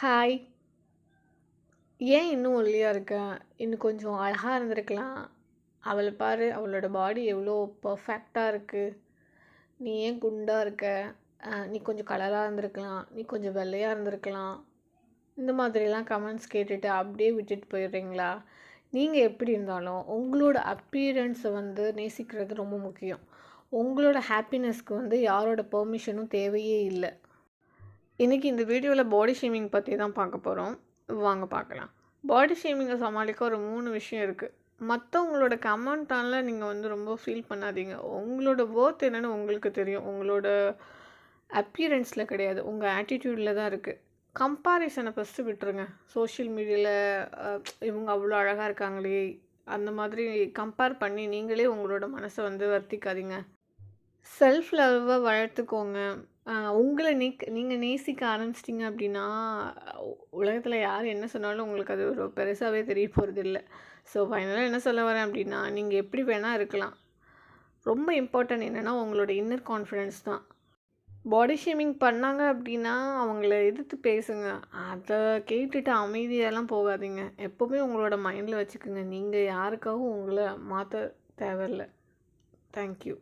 Hi. ஏன் இன்னும் ஒல்லியாக இருக்க? இன்னும் கொஞ்சம் அழகாக இருந்திருக்கலாம். அவளை பாரு, அவளோட பாடி எவ்வளோ பர்ஃபெக்டாக இருக்குது நீ ஏன் குண்டாக இருக்க? நீ கொஞ்சம் கலராக இருந்திருக்கலாம். நீ கொஞ்சம் வெள்ளையாக இருந்திருக்கலாம். இந்த மாதிரிலாம் கமெண்ட்ஸ் கேட்டுட்டு அப்படியே விட்டுட்டு போயிடுறீங்களா? நீங்கள் எப்படி இருந்தாலும் உங்களோட அப்பியரன்ஸை வந்து நேசிக்கிறது ரொம்ப முக்கியம். உங்களோட ஹாப்பினஸ்க்கு வந்து யாரோட பெர்மிஷனும் தேவையே இல்லை இன்றைக்கி இந்த வீடியோவில் பாடி ஷேமிங் பற்றி தான் பார்க்க போகிறோம் வாங்க பார்க்கலாம். பாடி ஷேமிங்கை சமாளிக்க ஒரு மூணு விஷயம் இருக்குது மற்றவங்களோட கமெண்ட்டால நீங்கள் வந்து ரொம்ப ஃபீல் பண்ணாதீங்க. உங்களோட ஒர்த் என்னன்னு உங்களுக்கு தெரியும். உங்களோட அப்பியரன்ஸில் கிடையாது. உங்கள் ஆட்டிடியூடில் தான் இருக்குது கம்பாரிசனை ஃபஸ்ட்டு விட்டுருங்க. சோஷியல் மீடியாவில் இவங்க அவ்வளோ அழகாக இருக்காங்களே! அந்த மாதிரி கம்பேர் பண்ணி நீங்களே உங்களோட மனசை வந்து வருத்திக்காதீங்க. செல்ஃப் லவ்வை வளர்த்துக்கோங்க. உங்களை நீக் நீங்கள் நேசிக்க ஆரம்பிச்சிட்டிங்க அப்படின்னா, உலகத்தில் யார் என்ன சொன்னாலும் உங்களுக்கு அது ஒரு பெருசாகவே தெரிய இல்லை ஸோ ஃபைனலாக என்ன சொல்ல வரேன் அப்படின்னா, நீங்கள் எப்படி வேணால் இருக்கலாம். ரொம்ப இம்பார்ட்டன்ட் என்னென்னா உங்களோட இன்னர் கான்ஃபிடென்ஸ் தான். பாடி ஷேமிங் பண்ணாங்க அப்படின்னா, அவங்கள எதிர்த்து பேசுங்க. அதை கேட்டுட்டு அமைதியெல்லாம் போகாதீங்க. எப்போவுமே உங்களோட மைண்டில் வச்சுக்கோங்க நீங்கள் யாருக்காகவும் உங்களை மாற்ற தேவையில்லை தேங்க் யூ.